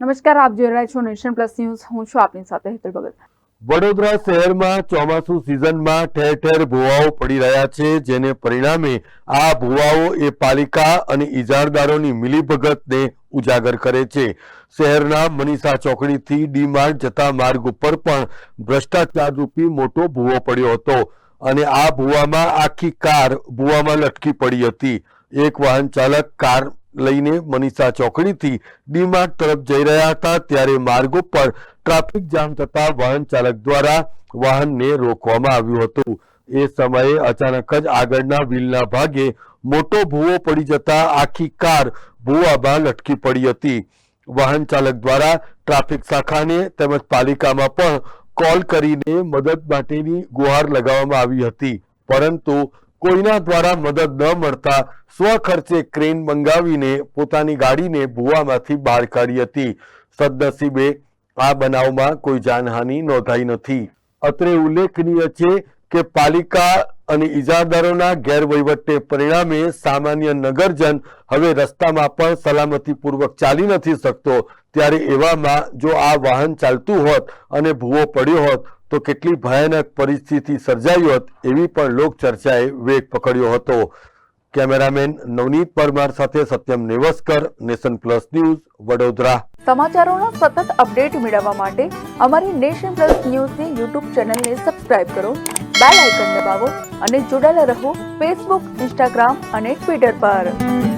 નમસ્કાર, આપ જોઈ રહ્યા છો નેશન પ્લસ ન્યૂઝ. હું છું આપની સાથે હેતલ ભગત. વડોદરા શહેરમાં ચોમાસુ સિઝનમાં ઠેર ઠેર ભૂવાઓ પડી રહ્યા છે, જેને પરિણામે આ ભૂવાઓ એ પાલિકા અને ઇજારદારોની મિલીભગતને ઉજાગર કરે છે. શહેરના મનીષા ચોકડીથી ડી માર્ટ જતા માર્ગ ઉપર પણ ભ્રષ્ટાચાર રૂપી મોટો ભૂવો પડ્યો હતો અને આ ભૂવામાં આખી કાર ભૂવામાં લટકી પડી હતી. એક વાહન ચાલક કાર લઈને મનીષા ચોકડીથી ડીમાર્ટ તરફ જઈ રહ્યા હતા. ત્યારે માર્ગ ઉપર ટ્રાફિક જામ થતા વાહન ચાલક દ્વારા વાહનને રોકવામાં આવ્યું હતું. એ સમયે અચાનક જ આગળના વ્હીલના ભાગે મોટો ભૂવો પડી જતા આખી કાર ભૂવામાં લટકી પડી હતી. વાહન ચાલક દ્વારા ટ્રાફિક શાખાને તેમજ પાલિકામાં પણ કોલ કરીને મદદ માટેની ગુહાર લગાવવામાં આવી હતી. પરંતુ કોઈના દ્વારા મદદ ન મળતા સ્વખર્ચે ક્રેન મંગાવીને પોતાની ગાડીને ભૂવામાંથી બહાર કાઢી હતી. સદનસીબે આ બનાવમાં કોઈ જાનહાનિ નોંધાઈ નથી. અત્રે ઉલ્લેખનીય છે કે પાલિકા અને ઇજાદારોના ગેરવહીવટને પરિણામે સામાન્ય નગરજન હવે રસ્તામાં પણ સલામતીપૂર્વક ચાલી નથી શકતો. ત્યારે એવામાં જો આ વાહન ચાલતું હોત અને ભૂવો પડ્યો હોત તો કેટલી ભયાનક પરિસ્થિતિ સર્જાઈ હોત એવી પણ લોક ચર્ચાએ વેગ પકડ્યો હતો. કેમેરામેન નવનીત પરમાર સાથે Satyam Nevaskar, nation plus news, Vadodara. સમાચારોના સતત અપડેટ મેળવવા માટે અમારી નેશન પ્લસ ન્યૂઝની યુટ્યુબ ચેનલને સબસ્ક્રાઇબ કરો, બેલ આઇકન દબાવો અને જોડાયેલા રહો ફેસબુક, ઇન્સ્ટાગ્રામ અને ટ્વિટર પર.